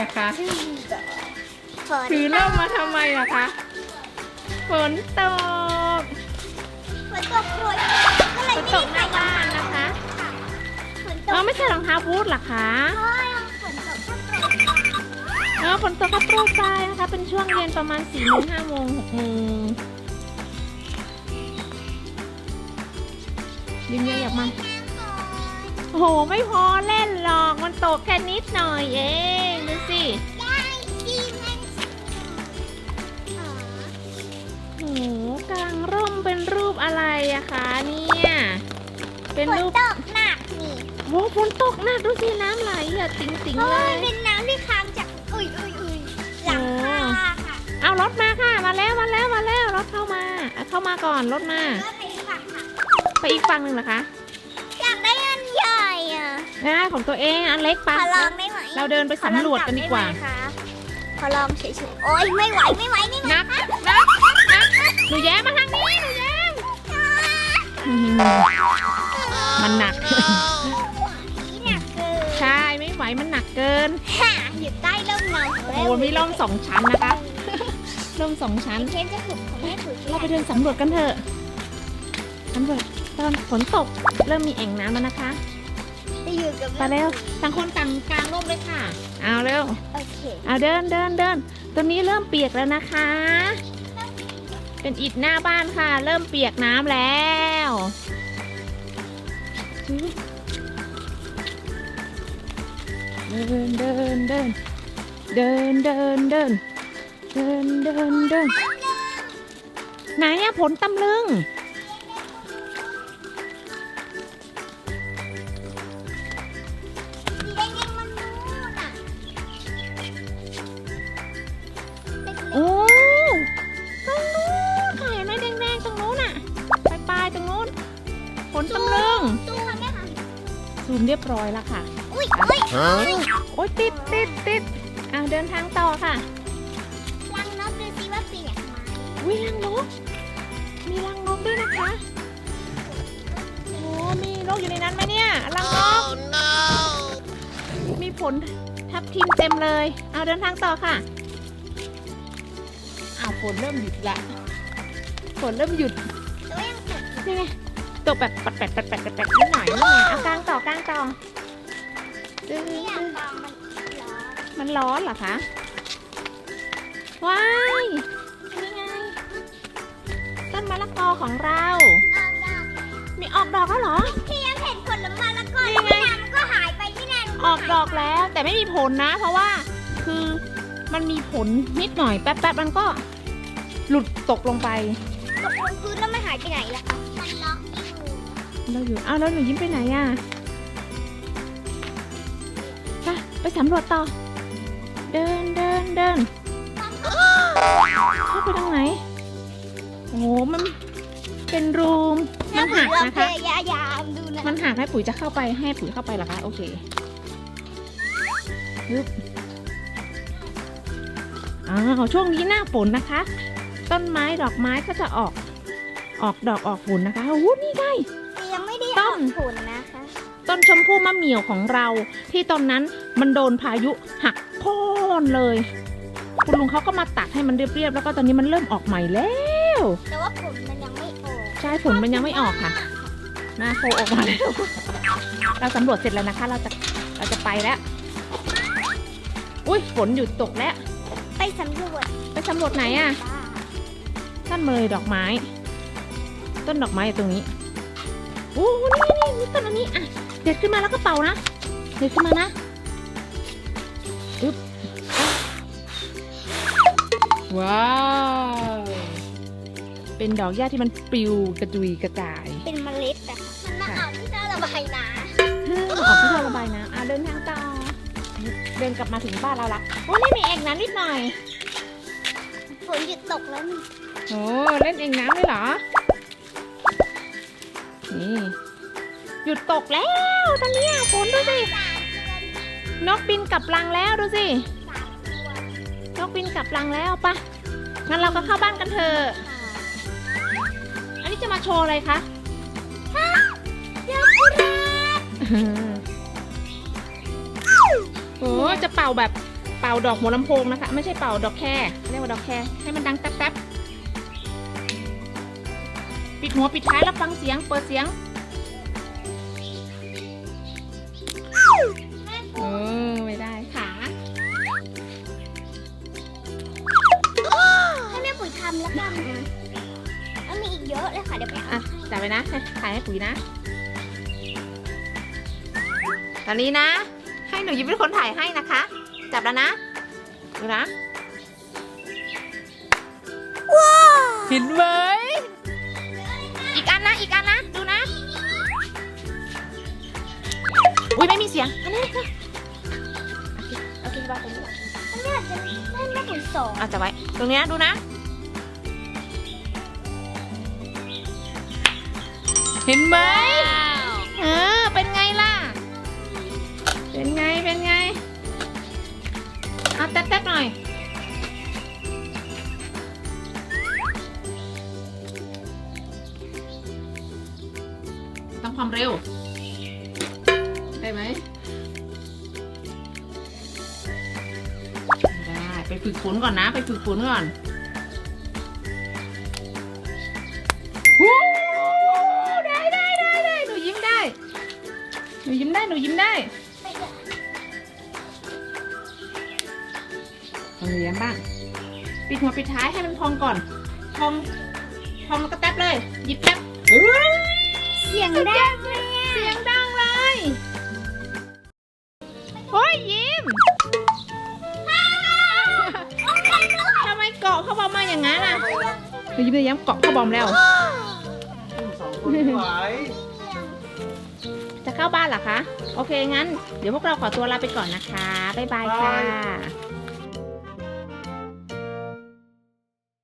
อะคะฝนถือร่มมาทำไมอะคะ ฝนตก ฝนตกโปรยก็เลยฝนตกหน้าบ้านนะคะฝนตเออกไม่ใช่รองเท้าบูทเหรอคะโอ้ยฝนตกแค่โปรยเออฝนตกก็โปรยปลายนะคะ เป็นช่วงเย็นประมาณ4ี่โมงห้าโมงหกโมงยิ้มเยอะอยากมาโอ้โห ไม่พอเล่นหรอก มันตกแค่นิดหน่อยเอง อะไรอะคะเนี่ย เป็นฝนรูปตกหนักนี่โอ้โหฝนตกหนักดูสิน้ำไหลอะติ๋งติ๋งเพราะๆเลว่ายมันเป็นน้ำที่ค้างจากอุ้ยอุ้ยอุ้ยหลังคาค่ะเอารถมาค่ะ มาแล้วมาแล้วมาแล้วรถเข้ามาอะเข้ามาก่อนรถมา ก็ไปฝั่งค่ะไปอีกฝั่งหนึ่งเหรอคะอยากได้อันใหญ่อะได้ของตัวเองอันเล็กขปะอลองได้ไหมเราเดินไปสำรวจกันดีกว่าขอลองจับได้ไหมคะขอลองเฉยๆโอ๊ยไม่ไหวไม่ไหวไม่ไหวนับนับนับหนูแย้มมาทางนี้หนูแย้มอื มมันหนักนี่หนักเกินใช่ไม่ไหวมันหนักเกิน ค่ะอยู่ใต้ร่มเงาโอ้โหมีร่มสองชั้นนะคะร่มสองชั้น เช่นจะถูกของแม่ถูกเราไปเดินสำรวจกันเถอะสำรวจตอนฝนตกเริ่มมีแอ่งน้ำแล้วนะคะจะอยู่กับไปเร็วต่างคนต่างกลางร่มเลยค่ะ เอาเร็ว โอเค เอาเดินเดินเดินตัวนี้เริ่มเปียกแล้วนะคะ เป็นอิฐหน้าบ้านค่ะ เริ่มเปียกน้ำแล้วเดินเดินเดินเดินเดินเดินเดินเดินเดินไหนอะผลตำลึง ผลตำลึงๆตู้แม่ค่ะซูมเรียบร้อยแล้วค่ะอุ้ยอุ้ยอุ้ยโอ้ยติดติดติดอะเดินทางต่อค่ะลังนกดูสิว่าเปียกไหมวิรังนก มีรังนกด้วยนะคะ โอ้มีนกอยู่ในนั้นไหมเนี่ยรังนก มีผลทับทิมเต็มเลย เอาเดินทางต่อค่ะอ้าวฝนเริ่มหยุดละฝนเริ่มหยุด ตัวยังตกนี่ไง ตกแบบปัดแปดปัดแปดปัดแปดนิดหน่อยนี่ไงเอากลางต่อกลางต่อตึ้งไม่อยากตึ้งลองมันร้อนมันร้อนเหรอคะ ว้ายนี่ไง ต้นมะละกอของเราเอาดอกมีออกดอกแล้วเหรอ พี่ยังเห็นผลไม้แล้วก็นี่ไงไม่นานมันก็หายไปไม่นานมันออกดอกแล้ว แต่ไม่มีผลนะ เพราะว่าคือมันมีผลนิดหน่อยแป๊บๆมันก็ หลุดตกลงไปตกลงพื้นแล้วไม่หายไปไหนล่ะคะมันล็อกอยู่ เราอยู่อ้าวแล้วหนูยิ้มไปไหนอะไปไปสำรวจต่อ เดินเดินเดินเข้าไปทางไหน โอ้โหมันเป็นรูมมันหักเรานะพคะ ยายามดูนะมันหักให้ปุ๋ยจะเข้าไปให้ปุ๋ยเข้าไปเหรอคะโอเคปึ๊บอ้าวช่วงนี้หน้าฝนนะคะ ต้นไม้ดอกไม้ก็จะออก ออกดอกออกผลนะคะโอ้โหนี่ไงยังไม่ได้ ต้ออนกผลนะคะ ต้นชมพู่มะเหมี่ยวของเรา ที่ตอนนั้นมันโดนพายุหักโค่นเลย คุณลุงเขาก็มาตัดให้มันเรียบๆแล้วก็ตอนนี้มันเริ่มออกใหม่แล้วแต่ว่าผลมันยังไม่ออกใช่ผลมันยังไม่ออกค่ะหน้าโคออกมาแล้วเราสำรวจเสร็จแล้วนะคะ เราจะเราจะไปแล้ว อุ้ยฝนหยุดตกแล้ว ไปสำรวจ ไปสำรวจไหนอะต้นเมยดอกไม้ ต้นดอกไม้อยู่ตรงนี้โอ้นี่นี่นี่ต้นอันนี้อะเด็ดขึ้นมาแล้วก็เป่านะเด็ดขึ้นมานะอึ๊บว้าว เป็นดอกหญ้าที่มันปลิวกระจุยกระจายเป็นเมล็ดอะค่ะมันมาออกที่ท่อระบายน้เฮ้ยออกที่ท่อระบายน้ำอะเดินทางต่อ เดินกลับมาถึงบ้านเราละโอ้นี่มีแอ่งน้ำนิดหน่อยำฝนหยุดตกแล้วนี่โอ้เล่นเองน้ำเลยเหรอ นี่หยุดตกแล้วตอนเนี้ยฝนดูสิสามเดือนนกบินกลับรังแล้วดูสิสามเดือนนกบินกลับรังแล้วปะงั้นเราก็เข้าบ้านกันเถอะ อันนี้จะมาโชว์อะไรคะยาคุระโอ้จะเป่าแบบเป่าดอกหัวลำโพงนะคะ ไม่ใช่เป่าดอกแค่เรียกว่าดอกแค่ให้มันดังแป๊บๆ ปิดหัวปิดท้ายแล้วฟังเสียง เปิดเสียงเออไม่ได้ขาให้แม่ปุ๋ยทำแล้วกันนะแล้วมีอีกเยอะเลยค่ะเดี๋ยวไปเอาอะจับไปนะให้ถ่ายให้ปุ๋ยนะ ตอนนี้นะ ให้หนูยิ้มเป็นคนถ่ายให้นะคะ จับแล้วนะดูนะ เห็นไหมอีกอั นนะ อีกอันนะ ดูนะ อุ้ยไม่มีเสียง อันนี้โอเควางตรงนี้ก่อนแม่จะให้แม่ปุ๋ยสอนอะจับไว้ ตรงนี้นะดูนะ เห็นไหมเออเป็นไงล่ะ เป็นไง เป็นไง เอาแต๊ดๆหน่อย ได้ไหมได้ไปฝึกฝนก่อนนะ ไปฝึกฝนก่อนวู้ได้ได้ได้ได้หนูยิ้มได้ หนูยิ้มได้ หนูยิ้มได้ลองเลี้ยงบ้าง ปิดหัวปิดท้ายให้มันพองก่อน พอง พองแล้วก็แต๊บเลย หยิบแต๊บเสียงดังเลย หนูยิ้มเลยย้ำเกาะเข้าบอมแล้ว สองคนไม่ไหวจะเข้าบ้านเหรอคะ โอเคงั้น เดี๋ยวพวกเราขอตัวลาไปก่อนนะคะ บ๊ายบายค่ะ